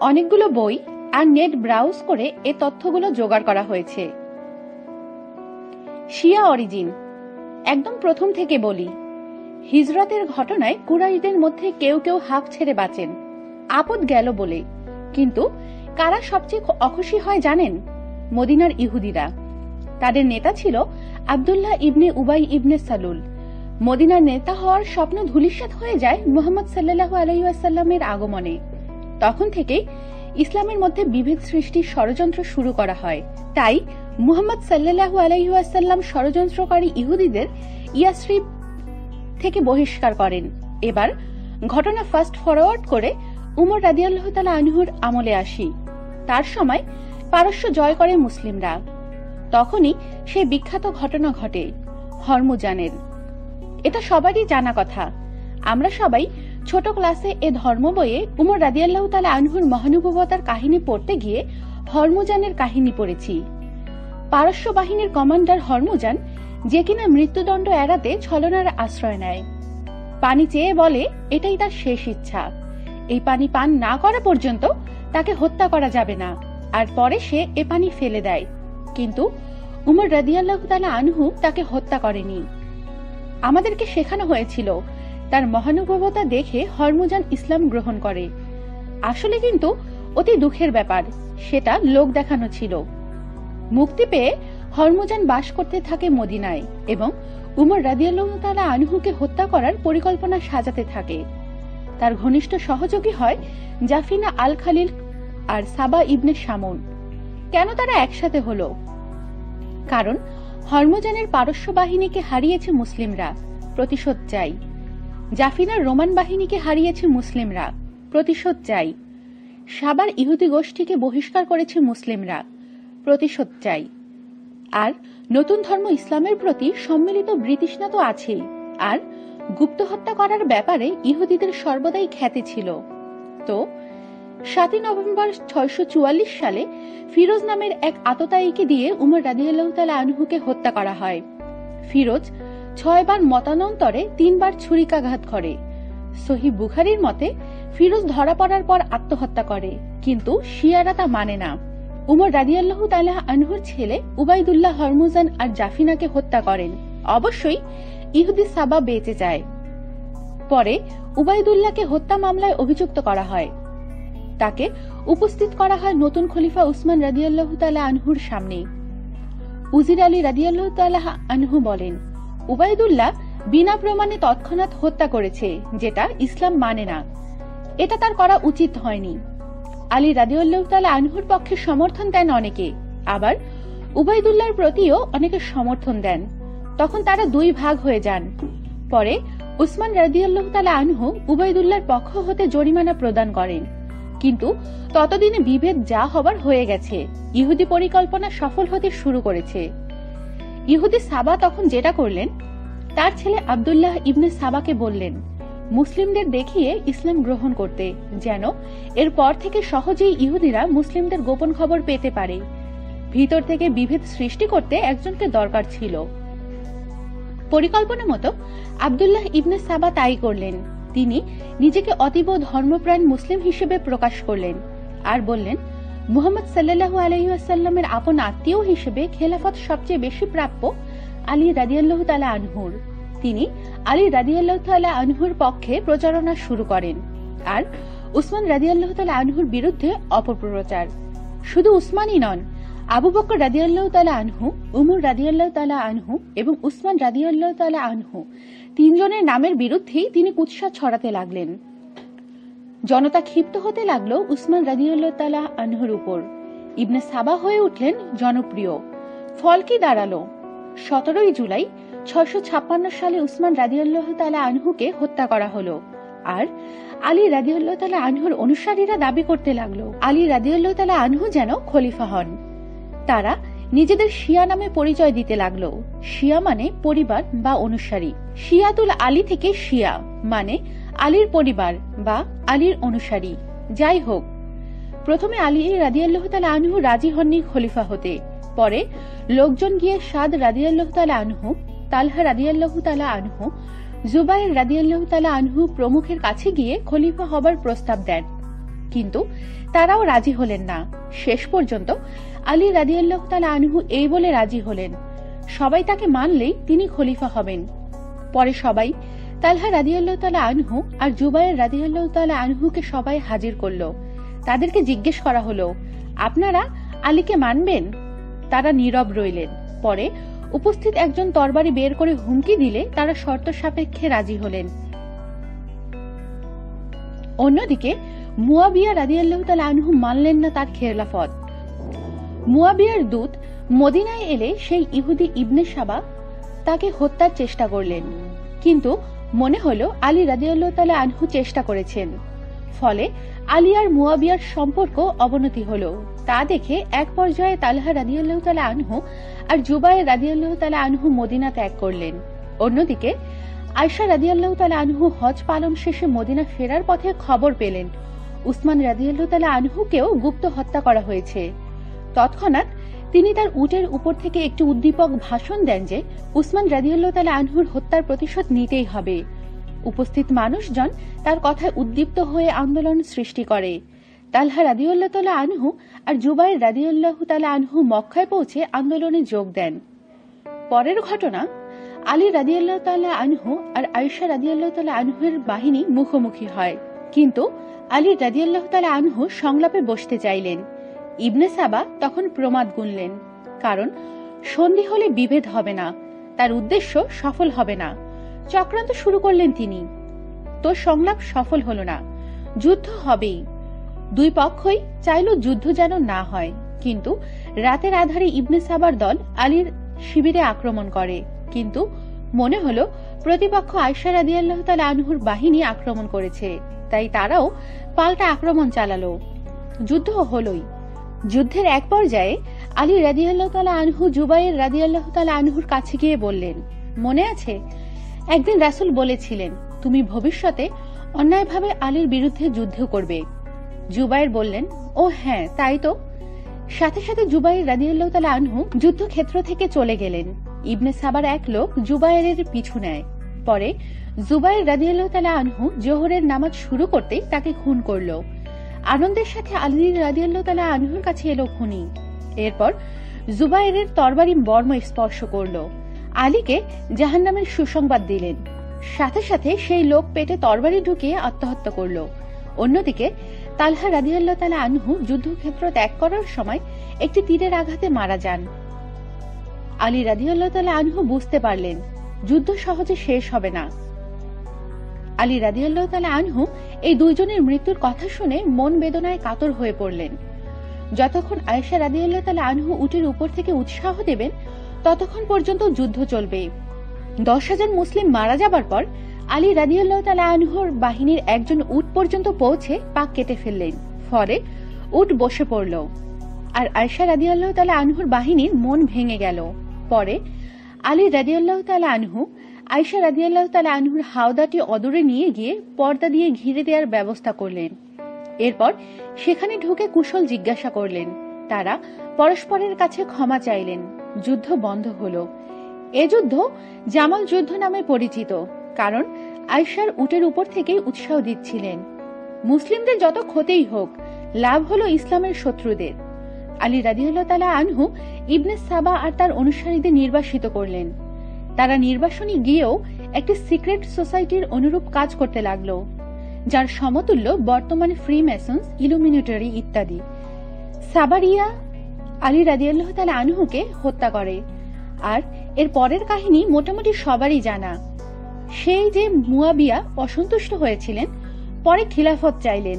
অনেকগুলো বই আর net browse করে এ তথ্যগুলো জোগাড় করা হয়েছে। Shia origin. একদম প্রথম থেকে বলি। হিজরতের ঘটনায় কুরাইশদের মধ্যে কেউ কেউ হাঁক ছেড়ে বাঁচেন। আপদ গেল বলে। কিন্তু কারা সবচেয়ে অখুশি হয় জানেন? মদিনার ইহুদিরা। তাদের নেতা ছিল আবদুল্লাহ ইবনে উবাই ইবনে সালুল। মদিনার নেতা হওয়ার স্বপ্ন ধুলিসাত হয়ে যায় মুহাম্মদ সাল্লাহ আলহিউসাল্লামের আগমনে। তখন থেকেই ইসলামের মধ্যে বিভেদ সৃষ্টির ষড়যন্ত্র শুরু করা হয়। তাই মুহাম্মদ সাল্লাহ আলহিউসাল্লাম ষড়যন্ত্রকারী ইহুদিদের ইয়াসরিব থেকে বহিষ্কার করেন। এবার ঘটনা ফাস্ট ফরওয়ার্ড করে উমর রাদিয়াল্লাহ আনহুর আমলে আসি। তার সময় পারস্য জয় করে মুসলিমরা। তখনই সেই বিখ্যাত ঘটনা ঘটে, হরমুজানের। এটা সবারই জানা কথা। আমরা সবাই ছোট ক্লাসে এ ধর্ম বইয়ে উমর রাদিয়াল্লাহ তালা আনহুর মহানুভবতার কাহিনী পড়তে গিয়ে হরমুজানের কাহিনী পড়েছি। পারস্য বাহিনীর কমান্ডার হরমুজান যে কিনা মৃত্যুদণ্ড এড়াতে ছলনার আশ্রয় নেয়। পানি চেয়ে বলে, এটাই তার শেষ ইচ্ছা। এই পানি পান না করা পর্যন্ত তাকে হত্যা করা যাবে না। আর পরে সে এ পানি ফেলে দেয়। কিন্তু উমর রাদিয়াল্লাহ তালা আনহু তাকে হত্যা করেনি। আমাদেরকে শেখানো হয়েছিল তার মহানুভবতা দেখে হরমুজান ইসলাম গ্রহণ করে। আসলে কিন্তু অতি দুঃখের ব্যাপার, সেটা লোক দেখানো ছিল। মুক্তি পেয়ে হরমুজান বাস করতে থাকে মদিনায় এবং উমর রাদিয়াল্লাহ তালা আনহুকে হত্যা করার পরিকল্পনা সাজাতে থাকে। তার ঘনিষ্ঠ সহযোগী হয় জাফিনা আল খালিল আর সাবা ইবনে সামন কেন তারা একসাথে হলো? কারণ হরমোজানের পারস্য বাহিনীকে হারিয়েছে মুসলিমরা, প্রতিশোধ চাই। জাফিনার রোমান বাহিনীকে হারিয়েছে মুসলিমরা। প্রতিশোধ চাই। সাবার ইহুদি গোষ্ঠীকে বহিষ্কার করেছে মুসলিমরা। প্রতিশোধ চাই। আর নতুন ধর্ম ইসলামের প্রতি সম্মিলিত ব্রিটিশনা তো আছেই। আর গুপ্ত হত্যা করার ব্যাপারে ইহুদিদের সর্বদাই খ্যাতি ছিল। তো, সাতই নভেম্বর ছয়শো চুয়াল্লিশ সালে ফিরোজ নামের এক আততায়ীকে দিয়ে উমর তালা আনহুকে হত্যা করা হয়। ফিরোজ ছয়বার মতানন্তরে তিনবার ছুরিকাঘাত করে। সহি বুখারির মতে, ফিরোজ ধরা পড়ার পর আত্মহত্যা করে, কিন্তু শিয়ারা তা মানে না। উমর রাদিয়াল্লাহ তালাহ আনহুর ছেলে উবাইদুল্লাহ হরমুজান আর জাফিনাকে হত্যা করেন। অবশ্যই ইহুদি সাবা বেঁচে যায়। পরে উবাইদুল্লাহকে হত্যা মামলায় অভিযুক্ত করা হয়। তাকে উপস্থিত করা হয় নতুন খলিফা উসমান রাদিয়াল্লাহ তালা আনহুর সামনে। উজির আলী রাদিয়াল্লাহ তালাহ আনহু বলেন উবাইদুল্লাহ বিনা প্রমাণে তৎক্ষণাৎ হত্যা করেছে, যেটা ইসলাম মানে না। এটা তার করা উচিত হয়নি। আলী রাদিউল্লাহ তালা আনহুর পক্ষে সমর্থন দেন অনেকে, আবার উবাইদুল্লাহর প্রতিও অনেকে সমর্থন দেন। তখন তারা দুই ভাগ হয়ে যান। পরে উসমান রাদিউল্লাহ তালা আনহু উবাইদুল্লাহর পক্ষ হতে জরিমানা প্রদান করেন। কিন্তু ততদিনে বিভেদ যা হবার হয়ে গেছে, ইহুদি পরিকল্পনা সফল হতে শুরু করেছে। ইহুদি সাবা তখন যেটা করলেন, তার ছেলে আবদুল্লাহ ইবনে সাবাকে বললেন, মুসলিমদের দেখিয়ে ইসলাম গ্রহণ করতে, যেন এরপর থেকে সহজেই ইহুদিরা মুসলিমদের গোপন খবর পেতে পারে। ভিতর থেকে বিভেদ সৃষ্টি করতে একজনকে দরকার ছিল। পরিকল্পনা মতো আবদুল্লাহ ইবনে সাবা তাই করলেন। তিনি নিজেকে অতীব ধর্মপ্রাণ মুসলিম হিসেবে প্রকাশ করলেন আর বললেন মুহাম্মদ সাল্লাহ আলহিউসাল্লামের আপন আত্মীয় হিসেবে খেলাফত সবচেয়ে বেশি প্রাপ্য আলী রাদিয়াল্লাহ তালা আনহুর। তিনি আলী রাদিয়াল্লাহ তালা আনহুর পক্ষে প্রচারণা শুরু করেন আর উসমান রাদিয়াল্লাহ তালা আনহুর বিরুদ্ধে অপপ্রচার। শুধু উসমানই নন, আবু বকর রাদিয়াল্লাহ তালা আনহু, উমর রাদিয়াল্লাহ তালা আনহু এবং উসমান রাদিয়াল্লাহ তালা আনহু তিনজনের নামের বিরুদ্ধেই তিনি কুৎসা ছড়াতে লাগলেন। জনতা ক্ষিপ্ত হতে লাগল উসমান রাদিউল্লাহ তালা আনহুর উপর। ইবনে সাবা হয়ে উঠলেন জনপ্রিয়। ফল কি দাঁড়াল? সতেরোই জুলাই ছয়শো ছাপ্পান্ন সালে উসমান রাদিউল্লাহ তালা আনহুকে হত্যা করা হলো। আর আলী রাদিউল্লাহ তালা আনহুর অনুসারীরা দাবি করতে লাগল, আলী রাদিউল্লাহ তালা আনহু যেন খলিফা হন। তারা নিজেদের শিয়া নামে পরিচয় দিতে লাগল। শিয়া মানে পরিবার বা অনুসারী। শিয়াতুল আলী থেকে শিয়া মানে আলীর পরিবার বা আলীর অনুসারী। যাই হোক, প্রথমে আলী রাদিয়াল্লাহ তালা আনহু রাজি হননি খলিফা হতে। পরে লোকজন গিয়ে সাদ রাদিয়াল্লাহ তালা আনহু, তালহা রাদিয়াল্লাহ তালা আনহু, জুবাইর রাদিয়াল্লাহ তালা আনহু প্রমুখের কাছে গিয়ে খলিফা হবার প্রস্তাব দেন। কিন্তু তারাও রাজি হলেন না। শেষ পর্যন্ত আলী রাদিয়াল্লাহ তালা আনহু এই বলে রাজি হলেন, সবাই তাকে মানলেই তিনি খলিফা হবেন। পরে সবাই তালহা রাদিয়াল্লাহ তালা আনহু আর জুবাইর রাদিয়াল্লাহ তালা আনহুকে সবাই হাজির করল। তাদেরকে জিজ্ঞেস করা হলো, আপনারা আলীকে মানবেন? তারা নীরব রইলেন। পরে উপস্থিত একজন তরবারি বের করে হুমকি দিলে তারা শর্ত সাপেক্ষে রাজি হলেন। অন্যদিকে মুয়াবিয়া রাদিয়াল্লাহ তালা আনহু মানলেন না তার খেলাফত। মুয়াবিয়ার দূত মদিনায় এলে সেই ইহুদি ইবনে সাবা তাকে হত্যার চেষ্টা করলেন। কিন্তু মনে হলো আলী রাদিয়াল্লাহ তালা আনহু চেষ্টা করেছেন। ফলে আলী আর মুয়াবিয়ার সম্পর্ক অবনতি হলো। তা দেখে এক পর্যায়ে তালহা রাদিয়াল্লাহ তালা আনহু আর জুবাই রাদিয়াল্লাহ তালা আনহু মদিনা ত্যাগ করলেন। অন্যদিকে আয়সা রাদিয়াল্লাহ তালা আনহু হজ পালন শেষে মদিনা ফেরার পথে খবর পেলেন। উসমান রাদিয়াল্লাহ তালা আনহুকেও গুপ্ত হত্যা করা হয়েছে। তৎক্ষণাৎ তিনি তার উটের উপর থেকে একটি উদ্দীপক ভাষণ দেন যে উসমান রাদিয়াল্লাহ তালা আনহুর হত্যার প্রতিশোধ নিতেই হবে। উপস্থিত মানুষজন তার কথায় উদ্দীপ্ত হয়ে আন্দোলন সৃষ্টি করে। তালহা রাদিউল্লাহ তালা আনহু আর জুবাইর রাদিউল্লাহ তালা আনহু মক্কায় পৌঁছে আন্দোলনে যোগ দেন। পরের ঘটনা, আলী রাদিয়াল্লাহ তালা আনহু আর আয়সা রাদিয়াল্লাহ তালা আনহুর বাহিনী মুখোমুখি হয়। কিন্তু আলী রাদিয়াল্লাহ তালা আনহু সংলাপে বসতে চাইলেন। ইবনে সাবা তখন প্রমাদ গুনলেন, কারণ সন্ধি হলে বিভেদ হবে না, তার উদ্দেশ্য সফল হবে না। চক্রান্ত শুরু করলেন তিনি। তো সংলাপ সফল হল না, যুদ্ধ হবেই। দুই পক্ষই চাইল যুদ্ধ যেন না হয়, কিন্তু রাতের আধারে ইবনে সাবার দল আলীর শিবিরে আক্রমণ করে। কিন্তু মনে হলো প্রতিপক্ষ আয়সা রাদিয়াল্লাহ তালা আনহুর বাহিনী আক্রমণ করেছে, তাই তারাও পাল্টা আক্রমণ চালালো। যুদ্ধ হলই। যুদ্ধের এক পর্যায়ে আলী রাদিয়াল্লাহ তালা আনহু, জুবাইর রাদিয়াল্লাহ তালা আনহুর কাছে গিয়ে বললেন, মনে আছে? একদিন রাসুল বলেছিলেন, তুমি ভবিষ্যতে অন্যায়ভাবে আলীর বিরুদ্ধে যুদ্ধ করবে। জুবাইর বললেন, ও হ্যাঁ তাই তো। সাথে সাথে জুবাইর রাদিয়াল্লাহ তালা আনহু যুদ্ধক্ষেত্র থেকে চলে গেলেন। ইবনে সাবার এক লোক জুবাইরের পিছু নেয়। পরে জুবাইর রাদিয়াল্লাহ তালা আনহু জোহরের নামাজ শুরু করতেই তাকে খুন করল। আনন্দের সাথে আলী রাদিয়াল্লাহ তালা আনহুর কাছে এলো খুনি। এরপর জুবাইরের তরবারি বর্ম স্পর্শ করল। আলীকে জাহান্নামের সুসংবাদ দিলেন। সাথে সাথে সেই লোক পেটে তরবারি ঢুকিয়ে আত্মহত্যা করল। অন্যদিকে তালহা রাদিয়াল্লাহ তালা আনহু যুদ্ধক্ষেত্র ত্যাগ করার সময় একটি তীরের আঘাতে মারা যান। আলী রাদিয়াল্লাহ তালা আনহু বুঝতে পারলেন, যুদ্ধ সহজে শেষ হবে না। আলী রাদিয়াল্লাহ তালা আনহু এই দুইজনের মৃত্যুর কথা শুনে মন বেদনায় কাতর হয়ে পড়লেন। যতক্ষণ আয়েশা রাদিয়াল্লাহ তালা আনহু উটের উপর থেকে উৎসাহ দেবেন, ততক্ষণ পর্যন্ত যুদ্ধ চলবে। দশ হাজার মুসলিম মারা যাবার পর আলী রাদিয়াল্লাহ তালা আনহুর বাহিনীর একজন উট পর্যন্ত পৌঁছে পাক কেটে ফেললেন। ফলে উট বসে পড়ল। আর আয়সা রাদিয়াল্লাহ তালা আনহুর বাহিনীর মন ভেঙে গেল। পরে আলী তালা আনহু আয়সা রাদিয়াল্লাহ তালা আনহুর হাওদাটি অদূরে নিয়ে গিয়ে পর্দা দিয়ে ঘিরে দেওয়ার ব্যবস্থা করলেন। এরপর সেখানে ঢুকে কুশল জিজ্ঞাসা করলেন। তারা পরস্পরের কাছে ক্ষমা চাইলেন। যুদ্ধ বন্ধ হলো। এ যুদ্ধ জামাল যুদ্ধ নামে পরিচিত, কারণ আয়সার উটের উপর থেকেই উৎসাহ দিচ্ছিলেন। মুসলিমদের যত ক্ষতেই হোক, লাভ হলো ইসলামের শত্রুদের। আলী রাদিউল্লাহ তালা আনহু ইবনে সাবা আর তার অনুসারীদের নির্বাসিত করলেন। তারা নির্বাসনে গিয়েও একটি সিক্রেট সোসাইটির অনুরূপ কাজ করতে লাগল, যার সমতুল্য বর্তমানে ফ্রি মেসন্স ইলুমিনেটরি ইত্যাদি। সাবারিয়া আলী রাদিয়াল্লাহ তালা আনহুকে হত্যা করে। আর এর পরের কাহিনী মোটামুটি সবারই জানা। সেই যে মুয়াবিয়া অসন্তুষ্ট হয়েছিলেন, পরে খিলাফত চাইলেন।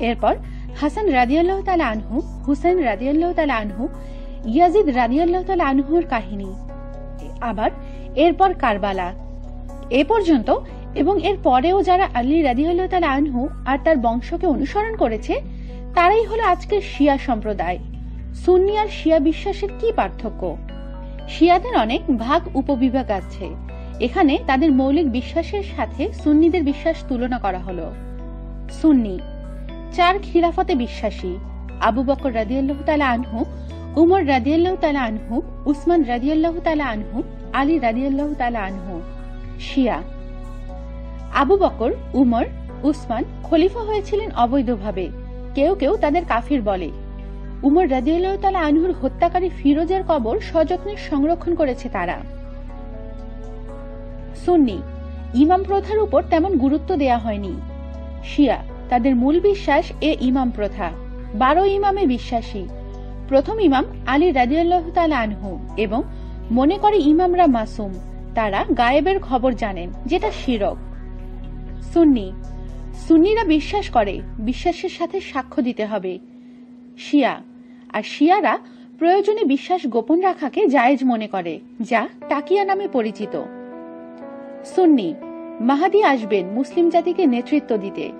এরপর হাসান রাদিয়াল্লাহ তালা আনহু হুসেন রাদিয়াল্লাহ তালা আনহু, ইয়াজিদ রাদিয়াল্লাহ তালা আনহুর কাহিনী। আবার এরপর কারবালা। এ পর্যন্ত এবং এর পরেও যারা আলী রাদিয়াল্লাহ তালা আনহু আর তার বংশকে অনুসরণ করেছে, তারাই হলো আজকের শিয়া সম্প্রদায়। সুন্নি আর শিয়া বিশ্বাসের কি পার্থক্য? শিয়াদের অনেক ভাগ উপবিভাগ আছে। এখানে তাদের মৌলিক বিশ্বাসের সাথে সুন্নিদের বিশ্বাস তুলনা করা হলো। সুন্নি। চার খিলাফতে বিশ্বাসী। আবু বকর রাদিয়াল্লাহ তালা আনহু, উমর রাদিয়াল্লাহ তালা আনহু, উসমান রাদিয়াল্লাহ তালা আনহু আলী রাদিয়াল্লাহ তালা আনহু, শিয়া। আবু বকর, উমর, উসমান খলিফা হয়েছিলেন অবৈধভাবে। কেউ কেউ তাদের কাফির বলে। উমর রাদিউল্লাহ তালা আনহুর হত্যাকারী ফিরোজের কবর সযত্নে সংরক্ষণ করেছে তারা। সুন্নি, ইমাম প্রথার উপর তেমন গুরুত্ব দেয়া হয়নি। শিয়া, তাদের মূল বিশ্বাস এ ইমাম প্রথা। বারো ইমামে বিশ্বাসী। প্রথম ইমাম আলী রাজিয়াল্লাহ তালা আনহু এবং মনে করে ইমামরা মাসুম, তারা গায়েবের খবর জানেন, যেটা শিরক। সুন্নি, সুন্নিরা বিশ্বাস করে, বিশ্বাসের সাথে সাক্ষ্য দিতে হবে। শিয়া, আর শিয়ারা প্রয়োজনে বিশ্বাস গোপন রাখাকে জায়েজ মনে করে, যা টাকিয়া নামে পরিচিত। সুন্নি, মাহাদি আসবেন মুসলিম জাতিকে নেতৃত্ব দিতে।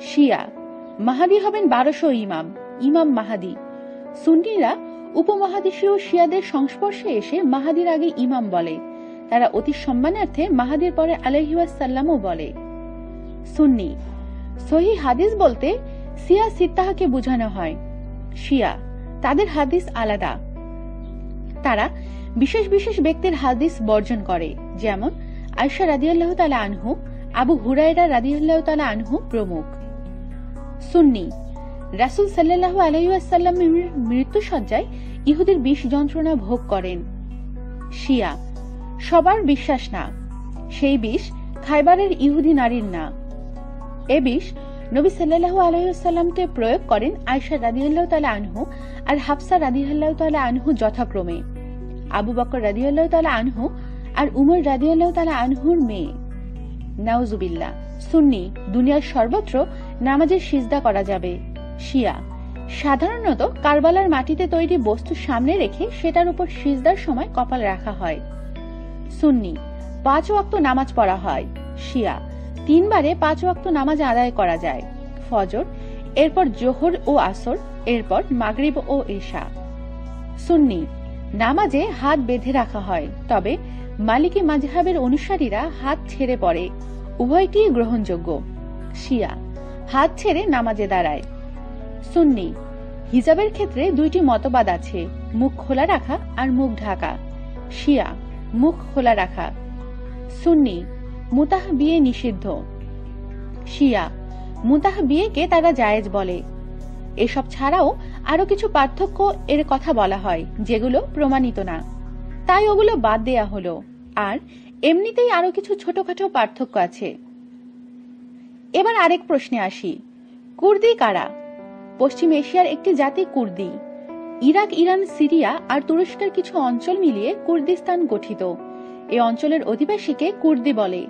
শিয়া, মাহাদি হবেন বারোশো ইমাম ইমাম মাহাদি। সুন্নিরা উপমহাদেশীয় শিয়াদের সংস্পর্শে এসে মাহাদির আগে ইমাম বলে। তারা অতি সম্মানার্থে মাহাদির পরে আলহিউসাল্লামও বলে। সুন্নি, সহি হাদিস বলতে সিয়া সিত্তাহাকে বোঝানো হয়। শিয়া, তাদের হাদিস আলাদা। তারা বিশেষ বিশেষ ব্যক্তির হাদিস বর্জন করে, যেমন আয়সা রাদিয়াল্লাহ তালা আনহু, আবু হুরাইরা রাদিয়াল্লাহ তালা আনহু প্রমুখ। সুন্নি রাসুল সাল্লাহ আলাইসাল্লামের মৃত্যুসজ্জায় ইহুদের বিষ যন্ত্রণা ভোগ করেন। শিয়া, সবার বিশ্বাস না, সেই বিষ খাইবারের ইহুদি নারীর না। এ বিষ নবী সাল্লাহ আলাইসাল্লামকে প্রয়োগ করেন আয়সা রাদিয়াল্লাহ তালা আনহু আর হাফসা রাদিয়াল্লাহ তালা আনহু যথাক্রমে। আবু বকর রাদিয়াল্লাহ তালা আনহু আর উমর রাদিয়াল্লাহ তালা আনহুর মেয়ে। নাউজুবিল্লা সুন্নি, দুনিয়ার সর্বত্র নামাজের সিজদা করা যাবে। শিয়া। সাধারণত কারবালার মাটিতে তৈরি বস্তু সামনে রেখে সেটার উপর সিজদার সময় কপাল রাখা হয়। সুন্নি, পাঁচ ওয়াক্ত নামাজ পড়া হয়। শিয়া, তিনবারে পাঁচ ওয়াক্ত নামাজ আদায় করা যায়। ফজর, এরপর জোহর ও আসর, এরপর মাগরিব ও এশা সুন্নি, নামাজে হাত বেঁধে রাখা হয়, তবে মালিকি মাজহাবের অনুসারীরা হাত ছেড়ে পড়ে। উভয়টি গ্রহণযোগ্য। শিয়া, হাত ছেড়ে নামাজে দাঁড়ায়। সুন্নি। হিজাবের ক্ষেত্রে দুইটি মতবাদ আছে, মুখ খোলা রাখা আর মুখ ঢাকা। শিয়া, মুখ খোলা রাখা। সুন্নি মুতাহ বিয়ে নিষিদ্ধ। শিয়া মুতাহ বিয়েকে তারা জায়েজ বলে। এসব ছাড়াও আরও কিছু পার্থক্য এর কথা বলা হয়, যেগুলো প্রমাণিত না। তাই ওগুলো বাদ দেয়া হলো। আর এমনিতেই আরও কিছু ছোটখাটো পার্থক্য আছে। এবার আরেক প্রশ্নে আসি। কুর্দি কারা? পশ্চিম এশিয়ার একটি জাতি কুর্দি। ইরাক, ইরান, সিরিয়া আর তুরস্কের কিছু অঞ্চল মিলিয়ে কুর্দিস্তান গঠিত। এ অঞ্চলের অধিবাসীকে কুর্দি বলে।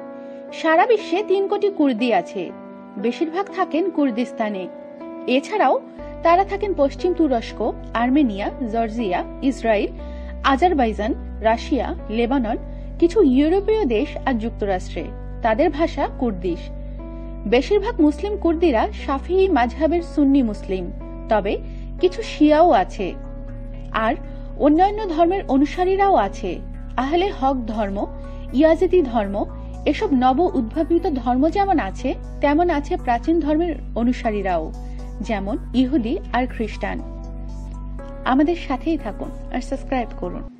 সারা বিশ্বে তিন কোটি কুর্দি আছে। বেশিরভাগ থাকেন কুর্দিস্তানে। এছাড়াও তারা থাকেন পশ্চিম তুরস্ক, Armenia, Georgia Israel Azerbaijan, Russia, Lebanon, কিছু ইউরোপীয় দেশ আর যুক্তরাষ্ট্রে। তাদের ভাষা কুর্দিশ। বেশিরভাগ মুসলিম কুর্দিরা সাফি মাঝহাবের সুন্নি মুসলিম, তবে কিছু শিয়াও আছে। আর অন্যান্য ধর্মের অনুসারীরাও আছে। আহলে হক ধর্ম, ইয়াজিদি ধর্ম, এসব নব উদ্ভাবিত ধর্ম যেমন আছে, তেমন আছে প্রাচীন ধর্মের অনুসারীরাও, যেমন ইহুদি আর খ্রিস্টান। আমাদের সাথেই থাকুন আর সাবস্ক্রাইব করুন।